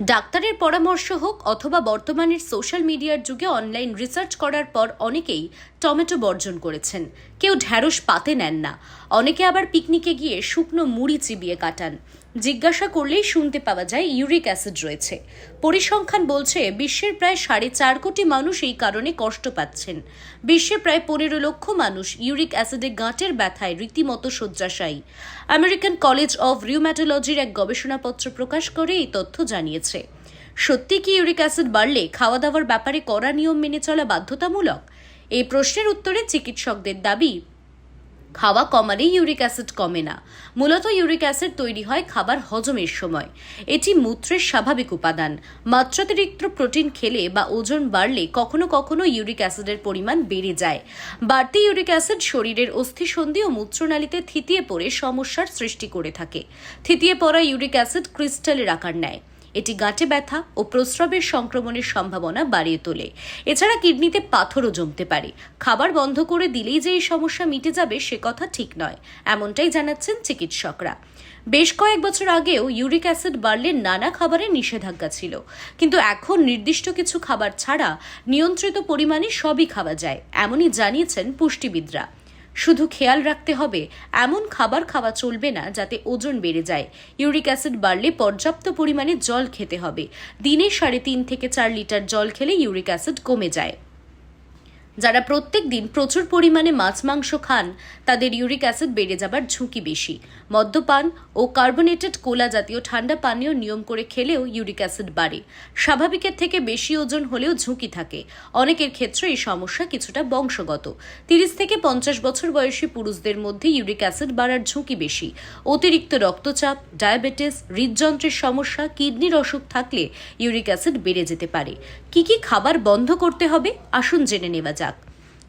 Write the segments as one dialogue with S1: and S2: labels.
S1: ডাক্তারের পরামর্শ হোক অথবা বর্তমানের সোশ্যাল মিডিয়ার যুগে অনলাইন রিসার্চ করার পর অনেকেই টমেটো বর্জন করেছেন। কেউ ঢ্যাঁড়স পাতে নেন না। অনেকে আবার পিকনিকে গিয়ে শুকনো মুড়ি চিবিয়ে কাটান। জিজ্ঞাসা করলেই শুনতে পাওয়া যায় ইউরিক অ্যাসিড রয়েছে। পরিসংখ্যান বলছে, বিশ্বের প্রায় সাড়ে চার কোটি মানুষ এই কারণে কষ্ট পাচ্ছেন। বিশ্বে প্রায় পনেরো লক্ষ মানুষ ইউরিক অ্যাসিডে গাঁটের ব্যথায় রীতিমতো শয্যাশায়ী। আমেরিকান কলেজ অব রিউম্যাটোলজির এক গবেষণাপত্র প্রকাশ করে এই তথ্য জানিয়েছে। সত্যি কি ইউরিক অ্যাসিড বাড়লে খাওয়া দাওয়ার ব্যাপারে কড়া নিয়ম মেনে চলা বাধ্যতামূলক? এই প্রশ্নের উত্তরে চিকিৎসকদের দাবি, খাওয়া কমালেই ইউরিক অ্যাসিড কমে না। মূলত ইউরিক অ্যাসিড তৈরি হয় খাবার হজমের সময়। এটি মূত্রের স্বাভাবিক উপাদান। মাত্রাতিরিক্ত প্রোটিন খেলে বা ওজন বাড়লে কখনো কখনো ইউরিক অ্যাসিডের পরিমাণ বেড়ে যায়। বাড়তি ইউরিক অ্যাসিড শরীরের অস্থিসন্ধি ও মূত্রনালীতে থিতিয়ে পড়ে সমস্যার সৃষ্টি করে থাকে। থিতিয়ে পড়া ইউরিক অ্যাসিড ক্রিস্টালের আকার নেয়। এটি গাঁটে ব্যথা ও প্রস্রাবের সংক্রমণের সম্ভাবনা বাড়িয়ে তোলে। এছাড়া কিডনিতে পাথরও জমতে পারে। খাবার বন্ধ করে দিলেই যে এই সমস্যা মিটে যাবে সে কথা ঠিক নয়, এমনটাই জানাচ্ছেন চিকিৎসকরা। বেশ কয়েক বছর আগেও ইউরিক অ্যাসিড বাড়লে নানা খাবারের নিষেধাজ্ঞা ছিল। কিন্তু এখন নির্দিষ্ট কিছু খাবার ছাড়া নিয়ন্ত্রিত পরিমাণে সবই খাওয়া যায়, এমনই জানিয়েছেন পুষ্টিবিদরা। শুধু খেয়াল রাখতে হবে, এমন খাবার খাওয়া চলবে না যাতে ওজন বেড়ে যায়। ইউরিক অ্যাসিড বাড়লে পর্যাপ্ত পরিমাণে জল খেতে হবে। দিনে সাড়ে তিন থেকে চার লিটার জল খেলে ইউরিক অ্যাসিড কমে যায়। যারা প্রত্যেক দিন প্রচুর পরিমাণে মাছ, মাংস খান, তাদের ইউরিক অ্যাসিড বেড়ে যাবার ঝুঁকি বেশি। মদ্যপান ও কার্বনেটেড কোলা জাতীয় ঠান্ডা পানীয় নিয়ম করে খেলেও ইউরিক অ্যাসিড বাড়ে। স্বাভাবিকের থেকে বেশি ওজন হলেও ঝুঁকি থাকে। অনেকের ক্ষেত্রে এই সমস্যা কিছুটা বংশগত। তিরিশ থেকে পঞ্চাশ বছর বয়সী পুরুষদের মধ্যে ইউরিক অ্যাসিড বাড়ার ঝুঁকি বেশি। অতিরিক্ত রক্তচাপ ডায়াবেটিস হৃদযন্ত্রের সমস্যা, কিডনির অসুখ থাকলে ইউরিক অ্যাসিড বেড়ে যেতে পারে। কি কি খাবার বন্ধ করতে হবে? আসুন জেনে নেওয়া যাক।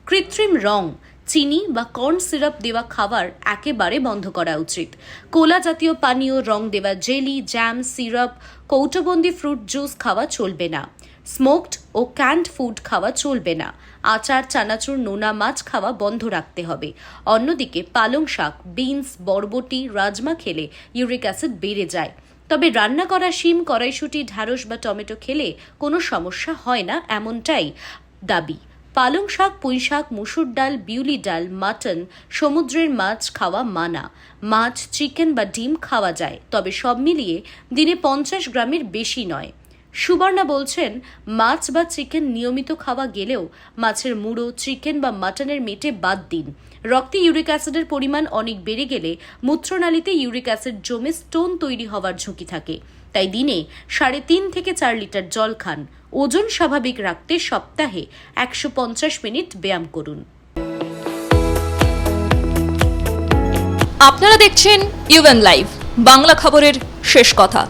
S1: কৃত্রিম রং, চিনি বা কর্ন সিরাপ দেওয়া খাবার একেবারে বন্ধ করা উচিত। কোলা জাতীয় পানীয় রং দেওয়া জেলি জ্যাম সিরাপ কৌটোবন্দি ফ্রুট জুস খাওয়া চলবে না। স্মোকড ও ক্যান্ড ফুড খাওয়া চলবে না। আচার, চানাচুর, নোনা মাছ খাওয়া বন্ধ রাখতে হবে। অন্যদিকে পালং শাক বিনস বরবটি, রাজমা খেলে ইউরিক অ্যাসিড বেড়ে যায়। তবে রান্না করা শিম, কড়াইশুটি, ঢ্যাঁড়স বা টমেটো খেলে কোনো সমস্যা হয় না, এমনটাই দাবি। পালং শাক, পুঁই শাক, মুসুর ডাল, বিউলি ডাল, মাটন, সমুদ্রের মাছ খাওয়া মানা। মাছ, চিকেন বা ডিম খাওয়া যায়, তবে সব মিলিয়ে দিনে পঞ্চাশ গ্রামের বেশি নয়। সুবর্ণা বলছেন, মাছ বা চিকেন নিয়মিত খাওয়া গেলেও মাছের মুড়ো, চিকেন বা মাটনের মেটে বাদ দিন। রক্তে ইউরিক অ্যাসিডের পরিমাণ অনেক বেড়ে গেলে মূত্রনালীতে ইউরিক অ্যাসিড জমে স্টোন তৈরি হওয়ার ঝুঁকি থাকে। তাই দিনে সাড়ে তিন থেকে চার লিটার জল খান। ওজন স্বাভাবিক রাখতে সপ্তাহে একশো পঞ্চাশ মিনিট ব্যায়াম করুন।
S2: আপনারা দেখছেন ইউএন লাইভ বাংলা খবরের শেষ কথা।